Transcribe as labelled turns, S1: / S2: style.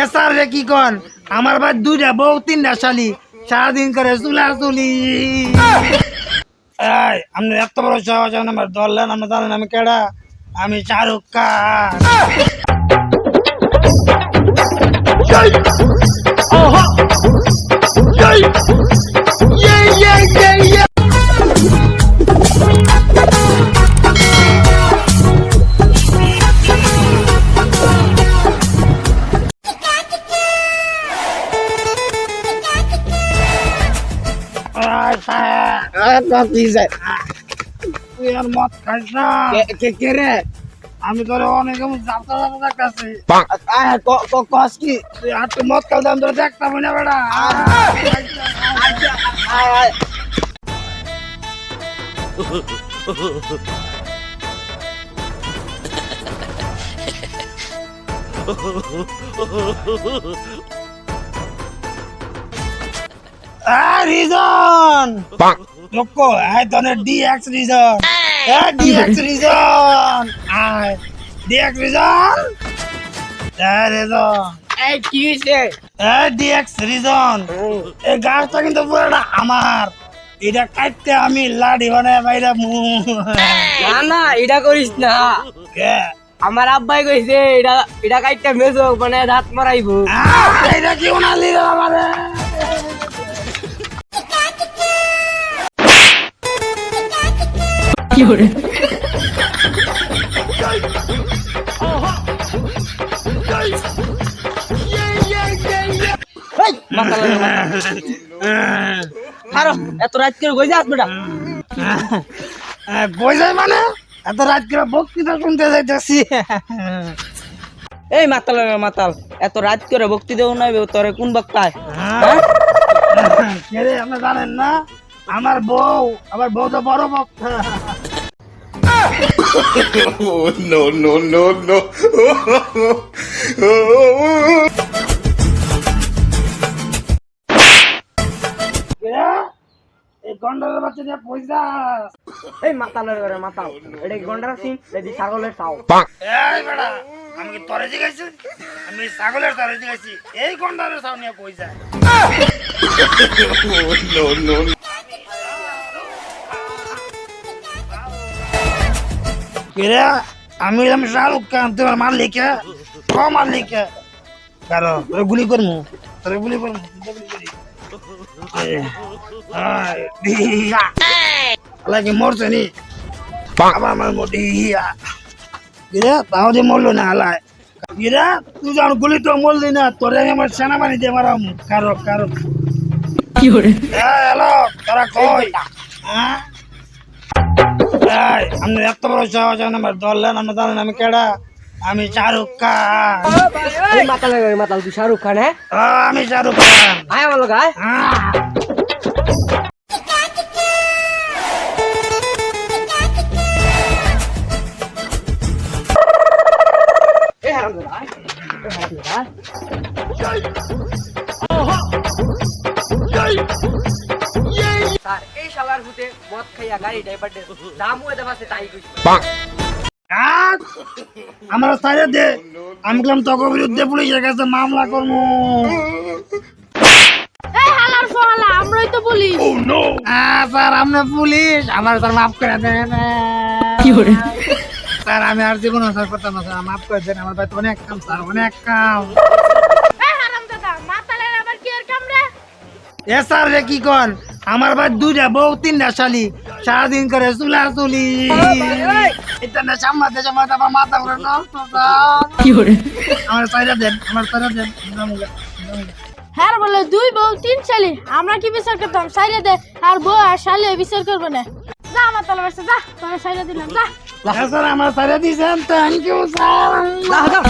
S1: এ sir রে কি কন? আমার ভাই দুইটা বউ, তিনটা শালি। সারাদিন করে চুলার চুলি এই, আপনি এত বড় সহজ আমার ধরলেন আপনি জানেন আমি কেডা? আমি শাহরুখ খান। তুই আর মদ খাইস না।
S2: কে রে?
S1: আমি তোর অনেক যাত্রা যাত্রা দেখতেছি
S2: কস কি
S1: তুই আর তুই মদ খাইলে আমি তোর দেখতাম না বেড়া। রিজন লোকো আয় তনে ডিএক্স রিজন এ ডিএক্স রিজন আয় ডিএক্স রিজন এ রিজন
S2: এই কি হইছে?
S1: এ ডিএক্স রিজন এই গাছটা কিন্তু পুরোটা আমার। এটা কাটতে আমি লাডি বানায় বাইরে মু
S2: না না এটা করিস না।
S1: কে?
S2: আমার আব্বাই কইছে এটা এটা কাইটা মেজো মানে দাঁত মারাইবো।
S1: এটা কি উনালি রে আমারে?
S2: এত রাত করে কই যাস বেটা।
S1: বই যায় মানে? এত রাত করে বক্তৃতা শুনতে যাইতেছি।
S2: এই মাতাল মাতাল এত রাত করে ভক্তি দেও না তোরে কোন বক্তায়?
S1: কে রে আপনি জানেন না? আমার বউ আমার বউ তো বড় বক্তা।
S3: Oh, no, no, no, no.
S1: গন্ডারের বাচ্চা দিয়ে পয়সা
S2: এই মাতাল রে মাতাল এটা গন্ডার সিং এদি ছাগলের চাও
S1: এই বেড়া আমি তরে জিগাইছি আমি ছাগলের তরে জিগাইছি এই গন্ডারের সাউ নিয়ে পয়সা
S3: Oh, no, no, no.
S1: কে রে আমি হলাম শাহরুখ খান তোমার মালিক ক মালিক কারও তোরে গুলি করমু তোরে গুলি করমু গুলি করি। এই, আয়, দিয়া। লাগে মরছে নি। আবার আমার মোটি ইয়া। গিরা তাও যে মরলো না হালায় গিরা তুই যখন গুলি তো মরলি না তোরে আমি আমার সেনাবাহিনী দিয়ে মারাম। কারও কারও। কি করে হ্যালো তোরা কই হ্যাঁ? আপনি এত বড় সাহস আমার ধরলেন আপনি জানেন আমি কেডা? আমি শাহরুখ খান।
S2: মাতাল মাতাল তুই শাহরুখ খান হ্যাঁ?
S1: আমি শাহরুখ খান।
S2: আয় আমার গায় মদ খাইয়া গাড়ি ড্রাইভার দে দামও এতে পাশে তাই
S1: আমার সাইডে দে। আমি গেলাম তোকে বিরুদ্ধে পুলিশের কাছে মামলা করব।
S4: আমরাই তো বলি
S1: হ্যাঁ, স্যার আপনি পুলিশ। আমার স্যার মাফ করে দেন কি করে? স্যার আমি আর জীবন স্যার করতাম না স্যার। মাফ করে দেন আমার ভাই তো অনেক কাম স্যার অনেক কাম।
S4: এই হারাম দাদা মাতালের আবার কি এর কাম রে?
S1: এ স্যার রে কি কন? আমার ভাই দুইটা বউ তিনটা শালি। সারাদিন করে চুলা চুলি এটা না সামলাতে সামলাতে আমার মাথা করে নষ্ট কি করে? আমার দেন আমার দেন।
S4: হ্যাঁ বলে দুই বউ তিন শালি। আমরা কি বিচার করতাম? সাইরে দে আর বউ আর শালি বিচার করবে না। যা আমার তলে বসে যা তোর সাইরে দিলাম যা।
S1: স্যার আমার সাইডা দিয়েছেন থ্যাংক ইউ স্যার
S2: দাও দাও